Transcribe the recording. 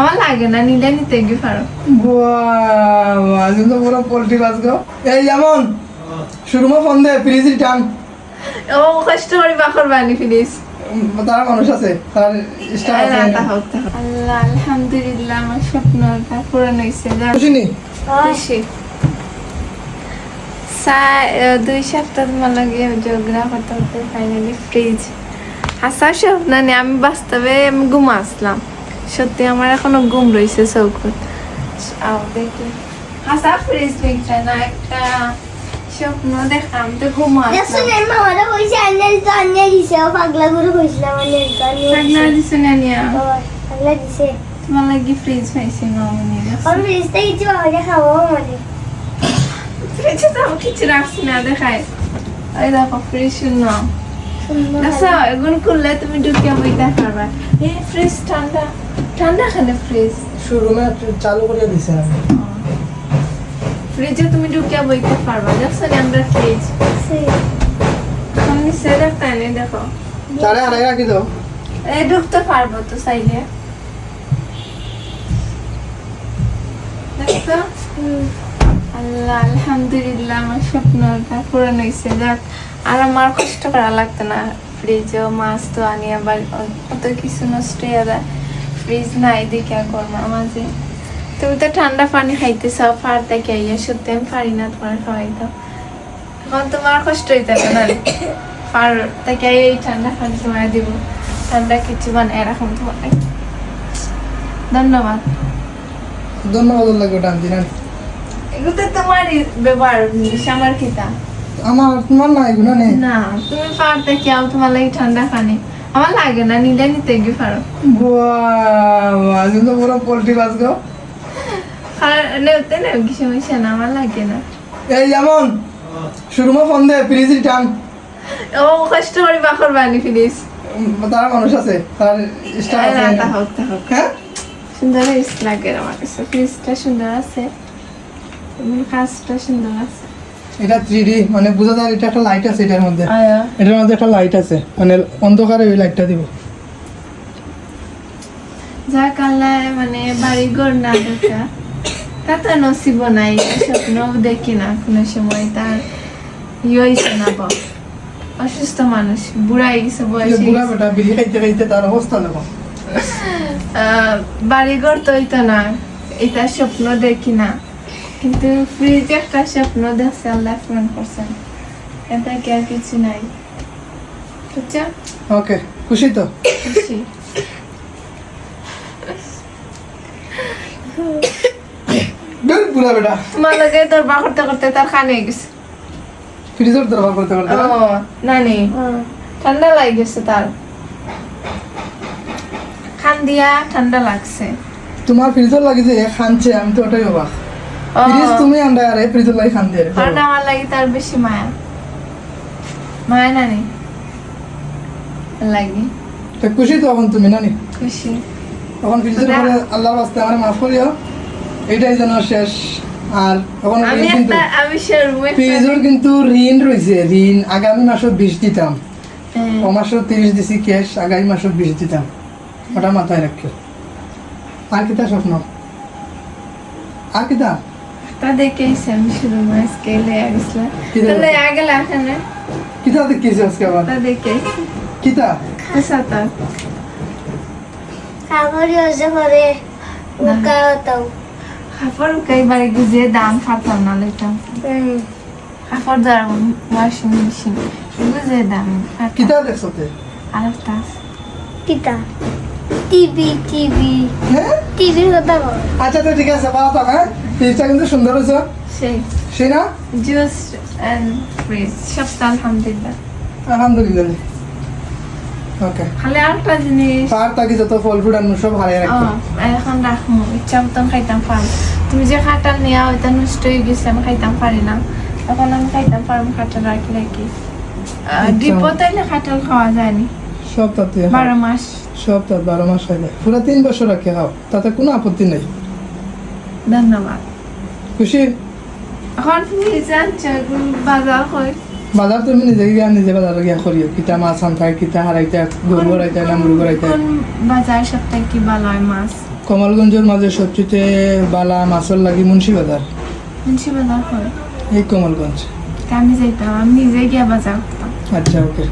আমার লাগে না নিলে নিতে গিয়ে পারো বাহ আজ পুরো পোল্ট্রি বাস গো। এই যেমন শুরু ফোন দে প্লিজ রিটার্ন ও কষ্ট করে বাকর বানি ফিরিস তারা মানুষ আছে তার স্টাফ আছে। আল্লাহ আলহামদুলিল্লাহ আমার স্বপ্নটা পূরণ হয়েছে খুশি। দুই সপ্তাহ তোমার লাগে যোগরা হতে হতে ফাইনালি ফ্রিজ হাসার স্বপ্ন নেই আমি বাস্তবে আমি ঘুম আসলাম। সত্যি আমার এখনও ঘুম রয়েছে আও দেখি। হাসা ফ্রিজ লিখছে না একটা স্বপ্ন দেখলাম তো ঘুম আসলাম। মামারা তো দিছে ও পাগলা করে কইছিলাম মানে তো আন্না পাগলা দিছে না নিয়া? ও, পাগলা দিছে। তোমার লাগি ফ্রিজ পাইছি মামনি আর ফ্রিজতে কিছু বাবাকে খাওয়াও মানে ফ্রিজে তো আমি কিছু রাখছি না দেখায় ওই দেখো ফ্রিজ শূন্য সুন্দর আচ্ছা এগুলো করলে তুমি ঢুকে বইতে পারবা এই ফ্রিজ ঠান্ডা ঠান্ডা খানে ফ্রিজ শোরুমে চালু করে দিছে আমি ফ্রিজে তুমি ঢুকে বইতে পারবা দেখছ আমরা ফ্রিজ আমি সে দেখতে নে দেখো চারে আড়াই রাখি দাও এই ঢুকতে পারব তো চাইলে দেখছ হুম। আল্লাহ, আলহামদুলিল্লাহ, আমার স্বপ্নটা পূরণ হয়েছে যাক, আর আমার কষ্ট করা লাগতো না। ফ্রিজও মাছ তো আনিয়া বা অত কিছু নষ্ট হয়ে যায়। ফ্রিজ নাই দেখে করব মাঝে। তুমি তো ঠান্ডা পানি খাইতে চাও ফার দেখে আইয়া সত্যি আমি পারি না তোমার খাওয়াইতে। এখন তোমার কষ্ট হইতে না? ফার থেকে এই ঠান্ডা পানি তোমার দিব। ঠান্ডা কিছু বানায় রাখুন তোমার। ধন্যবাদ। ধন্যবাদ লাগে ওটা আনছি না এগুলো তো তোমারই ব্যবহার জিনিস, আমার কিতা? আমার তোমার না এগুলো নেই না তুমি পারতে কেউ তোমার লাগে ঠান্ডা পানি। আমার লাগে না নিলে নিতে গিয়ে পারো। বাহ আজ তো পুরো পোল্ট্রি বাস গো। আর নেওতে নেও কি সমস্যা না আমার লাগে না। এই যেমন শুরু মা ফোন দে প্লিজ রিটার্ন ও কষ্ট করে বাকর বানি ফিরিস তারা মানুষ আছে তার স্টাফ আছে। হ্যাঁ? সুন্দর লাগে আমার কাছে সুন্দর আছে। কাজটা সুন্দর আছে। এটা থ্রি ডি মানে বোঝা যায় এটা একটা লাইট আছে এটার মধ্যে। এটার মধ্যে একটা লাইট আছে মানে অন্ধকারে ওই লাইটটা দিব। যা মানে বাড়ি ঘর না দেখা নসিব নাই স্বপ্ন দেখি না কোনো সময় তার ইয়ে না অসুস্থ মানুষ বুড়াই গেছে বয়স বুড়া বেটা বিড়ি খাইতে খাইতে তার অবস্থা দেখো বাড়ি ঘর তো না এটা স্বপ্ন দেখি না। কিন্তু ফ্রিজ একটা স্বপ্ন দেখছে আল্লাহ পূরণ করছেন। এটা কি আর কিছু নাই। বুঝছ ওকে খুশি তো? খুশি। ধুর, বুড়া বেটা। তোমার লগে তোর বা করতে করতে তার খানে গেছে। ফ্রিজের দরবার করতে করতে ও নানি। ঠান্ডা লাগে গেছে তার। খান দিয়া ঠান্ডা লাগছে। তোমার ফ্রিজের লাগে যে খানছে আমি তো ওটাই অবাক। ফ্রিজ তুমি আন্ডা আরে ফ্রিজের লাগে খান দিয়ে কারণ আমার লাগে তার বেশি মায়া। মায়া নানি। লাগি। তো খুশি তো এখন তুমি নানি? খুশি। তখন ফ্রিজের। পরে আল্লাহর রাস্তে আমার মাফ করিও। এটাই যেন শেষ। আর তখন আমি কিন্তু শোরুমে কিন্তু ঋণ রয়েছে। ঋণ আগামী মাসে বিশ দিতাম। ও মাসে তিরিশ দিছি ক্যাশ আগামী মাসে বিশ দিতাম। ওটা মাথায় রাখি। আর কিতা স্বপ্ন? আর কিতা তা দেখে এসে আমি শোরুমে আজকে লেয়া গেছিলাম কি দেখো? তাহলে আগে লাখানে কিতা দেখিয়েছি আজকে আবার? তা দেখে কিতা সাতা কাপড় ইউজ করে উকা হতাও কাপড় বাড়ি গুজিয়ে দাম ফাতাম না লইতাম হুম। দ্বারা ওয়াশিং মেশিন। গুজিয়ে দাম কিতা দেখছ তে? কিতা? TV TV. হ্যাঁ? টিভির কথা আচ্ছা তো ঠিক আছে ভালো হ্যাঁ? ফ্রিজটা কিন্তু সুন্দর হয়েছে। সেই। সেই না? জুস এন্ড ফ্রিজ সবটা আলহামদুলিল্লাহ। আলহামদুলিল্লাহ। ওকে খালি আরেকটা জিনিস। তার তাকে যত ফল ফ্রুট আনু সব হারিয়ে ও, রাখব এখন রাখব ইচ্ছা মতন খাইতাম তুমি যে খাটাল নেওয়া ওইটা নষ্ট হয়ে গেছে আমি খাইতাম পারি না। তখন আমি খাইতাম পারব খাটাল রাখি রাখি আচ্ছা। ডিপো তাইলে খাটাল খাওয়া যায়নি সব তাতে বারো মাস। সব তার বারো মাস হয় পুরো তিন বছর রাখে খাও তাতে কোনো আপত্তি নেই। ধন্যবাদ। খুশি? এখন তুমি বাজার হয়। বাজার তুমি নিজে গিয়া নিজে বাজার গিয়া করিও কিতা মাছ আনতাই কিতা হারাইতা গরু হারাইতা না মুরগ হারাইতা বাজার সপ্তাহে কি ভালো হয় মাছ? কমলগঞ্জের মাঝে সবচেয়ে বালা মাছের লাগি মুন্সি বাজার মুন্সি বাজার হয়। এই কমলগঞ্জ। আমি যাইতাম আমি নিজে গিয়া বাজার আচ্ছা ওকে